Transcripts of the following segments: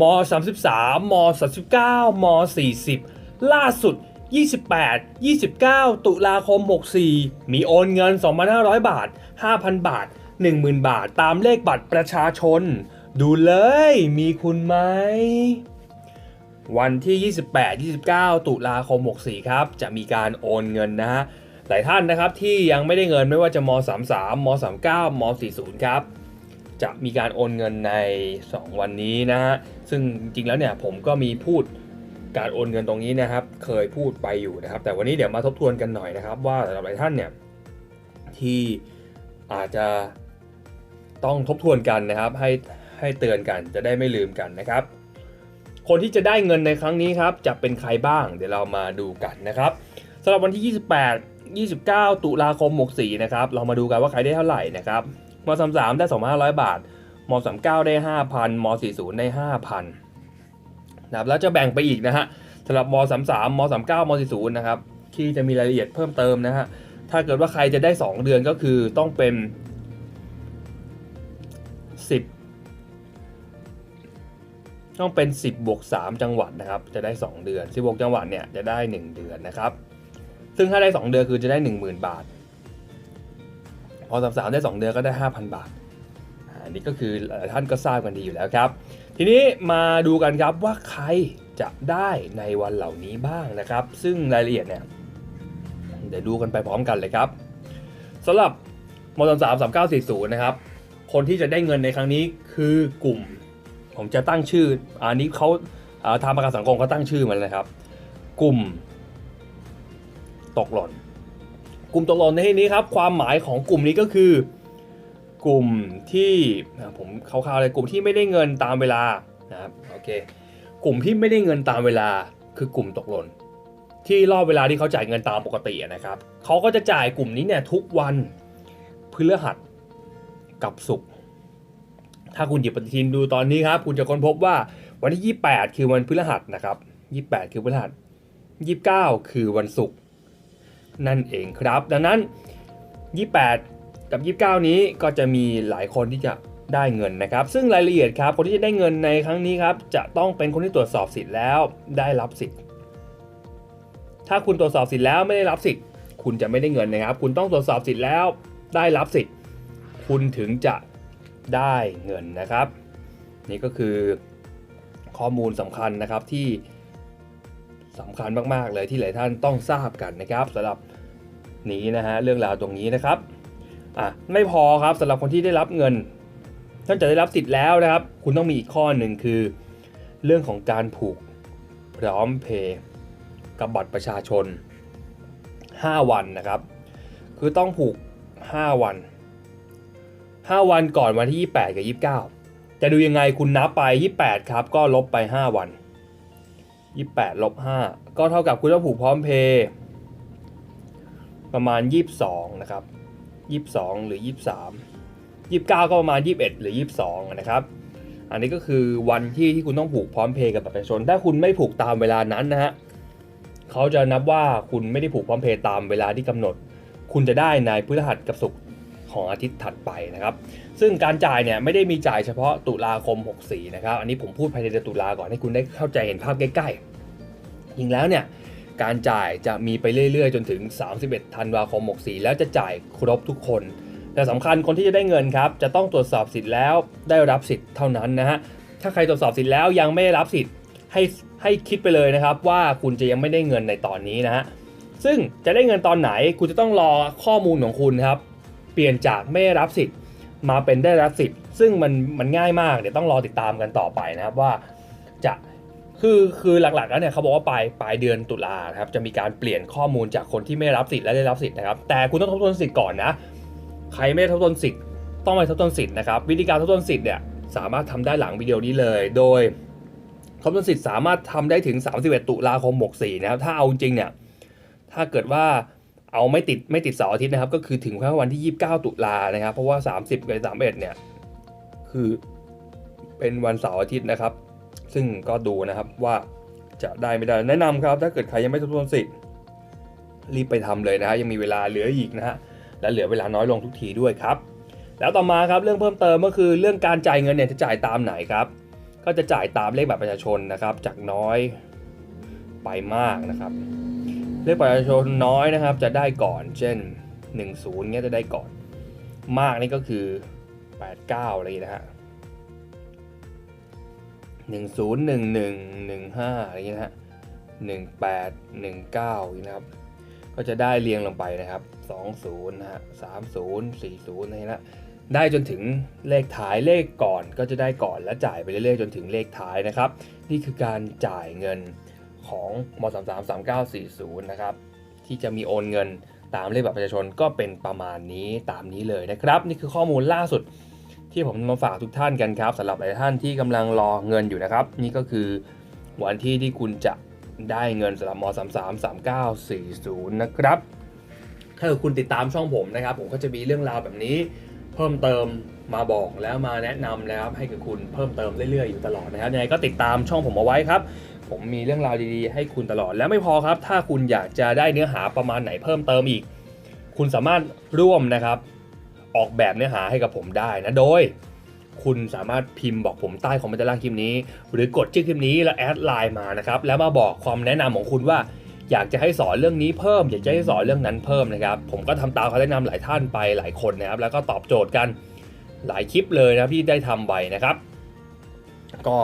ม33ม39ม40 ล่าสุด 28 29 ตุลาคม 64 มีโอนเงิน 2,500 บาท 5,000 บาท 10,000 บาท ตามเลขบัตรประชาชน ดูเลยมีคุณไหม วันที่ 28 29 ตุลาคม 64 ครับ จะมีการโอนเงินนะฮะ หลายท่านนะครับที่ยังไม่ได้เงินไม่ว่าจะม33ม39ม40 ครับ จะมีการโอนเงินใน 2 วันนี้นะฮะซึ่งจริงๆแล้วเนี่ยผมก็มีพูดการโอนเงินตรงนี้นะครับ เคยพูดไปอยู่นะครับ แต่วันนี้เดี๋ยวมาทบทวนกันหน่อยนะครับ ว่าสำหรับหลายท่านเนี่ยที่อาจจะต้องทบทวนกันนะครับ ให้ให้เตือนกันจะได้ไม่ลืมกันนะครับ คนที่จะได้เงินในครั้งนี้ครับจะเป็นใครบ้าง เดี๋ยวเรามาดูกันนะครับสำหรับวันที่ 28 29 ตุลาคม 64 นะครับ เรามาดูกันว่าใครได้เท่าไหร่นะครับ ม33ได้2,500บาทม39ได้5,000ม40ได้5,000นนะครับแล้วจะแบ่งไปอีกนะฮะสำหรับม33ม39ม40นย์นะครับที่จะมีรายละเอียดเพิ่มเติมนะฮะถ้าเกิดว่าใครจะได้ 2 เดือนก็คือต้องเป็น 10 ต้องเป็น 10บวก3จังหวัดนะครับ จะได้ 2 เดือน 10บวกจังหวัดเนี่ยจะได้ 1 เดือนนะครับ ซึ่งถ้าได้ 2 เดือนคือจะได้ 10,000 บาท อสามสามได้ 2 เดือนก็ได้ 5,000 บาทอันนี้ก็คือท่านก็ทราบกันดีอยู่แล้วครับ ทีนี้มาดูกันครับว่าใครจะได้ในวันเหล่านี้บ้างนะครับ ซึ่งรายละเอียดเนี่ยเดี๋ยวดูกันไปพร้อมกันเลยครับสำหรับมสามสามเก้าสี่ศูนย์นะครับ คนที่จะได้เงินในครั้งนี้คือกลุ่ม ผมจะตั้งชื่ออันนี้เขาอ่าทางประกันสังคมเขาตั้งชื่อมันเลยครับ กลุ่ม ตกหล่น กลุ่มตกหล่นในที่นี้ครับความหมายของกลุ่มนี้ก็คือ กลุ่มที่ผมคร่าวๆเลยกลุ่มที่ไม่ได้เงินตามเวลานะครับโอเคกลุ่มที่ไม่ได้เงินตามเวลาคือกลุ่มตกหล่นที่รอบเวลาที่เขาจ่ายเงินตามปกตินะครับเขาก็จะจ่ายกลุ่มนี้เนี่ยทุกวันพฤหัสกับศุกร์ถ้าคุณหยิบปฏิทินดูตอนนี้ครับ คุณจะค้นพบว่าวันที่ 28 คือวันพฤหัสนะครับ 28 คือพฤหัส 29 คือวันศุกร์ นั่นเองครับ ดังนั้น 28 กับ 29 นี้ก็จะมีหลายคนที่จะได้เงินนะครับ ซึ่งรายละเอียดครับคนที่จะได้เงินในครั้งนี้ครับจะต้องเป็นคนที่ตรวจสอบสิทธิ์แล้วได้รับสิทธิ์ ถ้าคุณตรวจสอบสิทธิ์แล้วไม่ได้รับสิทธิ์ คุณจะไม่ได้เงินนะครับ คุณต้องตรวจสอบสิทธิ์แล้วได้รับสิทธิ์ คุณถึงจะได้เงินนะครับ นี่ก็คือข้อมูลสำคัญนะครับที่ สำคัญมากๆเลยที่หลายท่านต้องทราบกันนะครับสำหรับนี้นะฮะเรื่องราวตรงนี้นะครับอะไม่พอครับสำหรับคนที่ได้รับเงินท่านจะได้รับสิทธิ์แล้วนะครับ คุณต้องมีอีกข้อหนึ่งคือ เรื่องของการผูกพร้อมเพย์กับบัตรประชาชน 5 วันนะครับ คือต้องผูก 5 วัน 5 วันก่อนวันที่ 28 กับ 29 จะดูยังไงคุณนับไป 28 ครับ ก็ลบไป 5 วัน 28ลบ5ก็เท่ากับคุณต้องผูกพร้อมเพย์ประมาณ22นะครับ22หรือ23 29ก็ประมาณ21หรือ22นะครับ อันนี้ก็คือวันที่ที่คุณต้องผูกพร้อมเพย์กับบัตรประชาชน ถ้าคุณไม่ผูกตามเวลานั้นนะฮะเขาจะนับว่าคุณไม่ได้ผูกพร้อมเพย์ตามเวลาที่กำหนด คุณจะได้ในพฤหัสกับศุกร์ ของอาทิตย์ถัดไปนะครับ ซึ่งการจ่ายเนี่ยไม่ได้มีจ่ายเฉพาะตุลาคม 64 นะครับ อันนี้ผมพูดภายในเดือนตุลาก่อนให้คุณได้เข้าใจเห็นภาพใกล้ๆจริงแล้วเนี่ยการจ่ายจะมีไปเรื่อยๆ จนถึง 31 ธันวาคม 64 แล้วจะจ่ายครบทุกคน แต่สำคัญคนที่จะได้เงินครับ จะต้องตรวจสอบสิทธิ์แล้วได้รับสิทธิ์เท่านั้นนะฮะ ถ้าใครตรวจสอบสิทธิ์แล้วยังไม่ได้รับสิทธิ์ให้ให้คิดไปเลยนะครับ ว่าคุณจะยังไม่ได้เงินในตอนนี้นะฮะ ซึ่งจะได้เงินตอนไหนคุณจะต้องรอข้อมูลของคุณครับ เปลี่ยนจากไม่ได้รับสิทธิ์มาเป็นได้รับสิทธิ์ ซึ่งมันมันง่ายมากเดี๋ยวต้องรอติดตามกันต่อไปนะครับว่าจะคือคือหลักๆแล้วเนี่ยเขาบอกว่าปลายปลายเดือนตุลาครับจะมีการเปลี่ยนข้อมูลจากคนที่ไม่ได้รับสิทธิ์และได้รับสิทธิ์นะครับแต่คุณต้องทบทวนสิทธิ์ก่อนนะใครไม่ได้ทบทวนสิทธิ์ต้องไปทบทวนสิทธิ์นะครับวิธีการทบทวนสิทธิ์เนี่ยสามารถทำได้หลังวิดีโอนี้เลย โดยทบทวนสิทธิ์สามารถทำได้ถึง 31 ตุลาคม 64 นะครับถ้าเอาจริงเนี่ยถ้าเกิดว่า เอาไม่ติดไม่ติดเสาร์อาทิตย์นะครับ ก็คือถึงแค่วันที่ 29 ตุลานะครับ เพราะว่า 30กับ31เนี่ยคือเป็นวันเสาร์อาทิตย์นะครับ ซึ่งก็ดูนะครับว่าจะได้ไม่ได้แนะนำครับ ถ้าเกิดใครยังไม่ทบทวนสิทธิ์รีบไปทำเลยนะฮะยังมีเวลาเหลืออีกนะฮะและเหลือเวลาน้อยลงทุกทีด้วยครับ แล้วต่อมาครับเรื่องเพิ่มเติมก็คือเรื่องการจ่ายเงินเนี่ยจะจ่ายตามไหนครับ ก็จะจ่ายตามเลขบัตรประชาชนนะครับ จากน้อยไปมากนะครับ เลขประชาชนน้อยนะครับจะได้ก่อน เช่น 10เงี้ยจะได้ก่อน มากนี่ก็คือ 89อะไรอย่างเงี้ยนะฮะ10 11 15อะไรอย่างเงี้ยนะฮะ18 19อย่งเงี้ยนะครับ ก็จะได้เรียงลงไปนะครับ20นะฮะ30 40อะไรนะได้จนถึงเลขท้ายเลขก่อนก็จะได้ก่อนและจ่ายไปเรื่อยๆ จนถึงเลขท้ายนะครับ นี่คือการจ่ายเงิน ของม33 3940 นะครับ ที่จะมีโอนเงินตามเลขบัตรประชาชนก็เป็นประมาณนี้ตามนี้เลยนะครับ นี่คือข้อมูลล่าสุดที่ผมมาฝากทุกท่านกันครับสำหรับหลายท่านที่กำลังรอเงินอยู่นะครับ นี่ก็คือวันที่ที่คุณจะได้เงินสำหรับม33 3940 นะครับถ้าเกิดคุณติดตามช่องผมนะครับ ผมก็จะมีเรื่องราวแบบนี้ เพิ่มเติมมาบอกแล้วมาแนะนำนะครับให้กับคุณเพิ่มเติมเรื่อยๆอยู่ตลอดนะครับยังไงก็ติดตามช่องผมเอาไว้ครับ ผมมีเรื่องราวดีๆ ให้คุณตลอด แล้วไม่พอครับ ถ้าคุณอยากจะได้เนื้อหาประมาณไหนเพิ่มเติมอีก คุณสามารถร่วมนะครับ ออกแบบเนื้อหาให้กับผมได้นะโดย คุณสามารถพิมพ์บอกผมใต้คอมเมนต์ด้านล่างคลิปนี้ หรือกดชื่อคลิปนี้แล้วแอดไลน์มานะครับแล้วมาบอกความแนะนำของคุณว่าอยากจะให้สอนเรื่องนี้เพิ่ม อยากจะให้สอนเรื่องนั้นเพิ่มนะครับ ผมก็ทำตามคำแนะนำหลายท่านไปหลายคนนะครับ แล้วก็ตอบโจทย์กันหลายคลิปเลยนะที่ได้ทำไปนะครับ ก็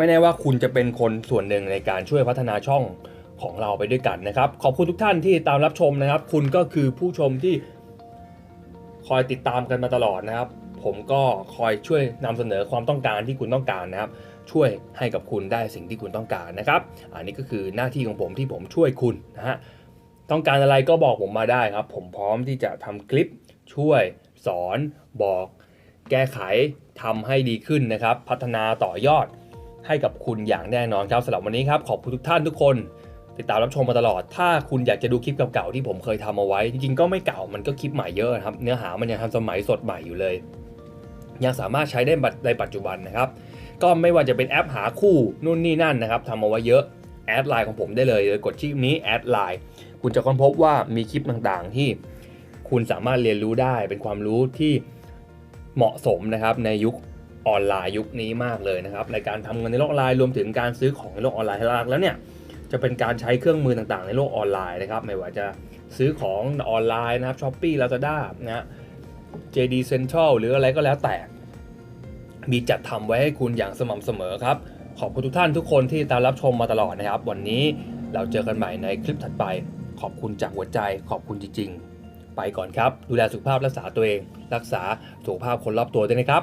ไม่แน่ว่าคุณจะเป็นคนส่วนหนึ่งในการช่วยพัฒนาช่องของเราไปด้วยกันนะครับ ขอบคุณทุกท่านที่ตามรับชมนะครับ คุณก็คือผู้ชมที่คอยติดตามกันมาตลอดนะครับ ผมก็คอยช่วยนำเสนอความต้องการที่คุณต้องการนะครับ ช่วยให้กับคุณได้สิ่งที่คุณต้องการนะครับ อันนี้ก็คือหน้าที่ของผมที่ผมช่วยคุณนะฮะต้องการอะไรก็บอกผมมาได้ครับ ผมพร้อมที่จะทำคลิปช่วยสอนบอก แก้ไขทำให้ดีขึ้นนะครับ พัฒนาต่อยอด ให้กับคุณอย่างแน่นอนครับสำหรับวันนี้ครับขอบคุณทุกท่านทุกคน ติดตามรับชมมาตลอด ถ้าคุณอยากจะดูคลิปเก่าๆที่ผมเคยทำเอาไว้ จริงๆก็ไม่เก่ามันก็คลิปใหม่เยอะครับ เนื้อหามันยังทันสมัยสดใหม่อยู่เลย ยังสามารถใช้ได้ในปัจจุบันนะครับ ก็ไม่ว่าจะเป็นแอปหาคู่นู่นนี่นั่นนะครับทำเอาไว้เยอะแอดไลน์ของผมได้เลยกดชื่อนี้แอดไลน์คุณจะค้นพบว่ามีคลิปต่างๆ ที่คุณสามารถเรียนรู้ได้เป็นความรู้ที่เหมาะสมนะครับในยุค ออนไลน์ยุคนี้มากเลยนะครับ ในการทำเงินในโลกออนไลน์รวมถึงการซื้อของในโลกออนไลน์หลักแล้วเนี่ยจะเป็นการใช้เครื่องมือต่างๆ ในโลกออนไลน์นะครับไม่ว่าจะซื้อของออนไลน์นะครับช้อปปี้ลาซาด้านะฮะ JD Central หรืออะไรก็แล้วแต่ มีจัดทำไว้ให้คุณอย่างสม่ำเสมอครับ ขอบคุณทุกท่านทุกคนที่ตามรับชมมาตลอดนะครับ วันนี้เราเจอกันใหม่ในคลิปถัดไป ขอบคุณจากหัวใจ ขอบคุณจริง ๆ ไปก่อนครับ ดูแลสุขภาพรักษาตัวเอง รักษาสุขภาพคนรอบตัวด้วยนะครับ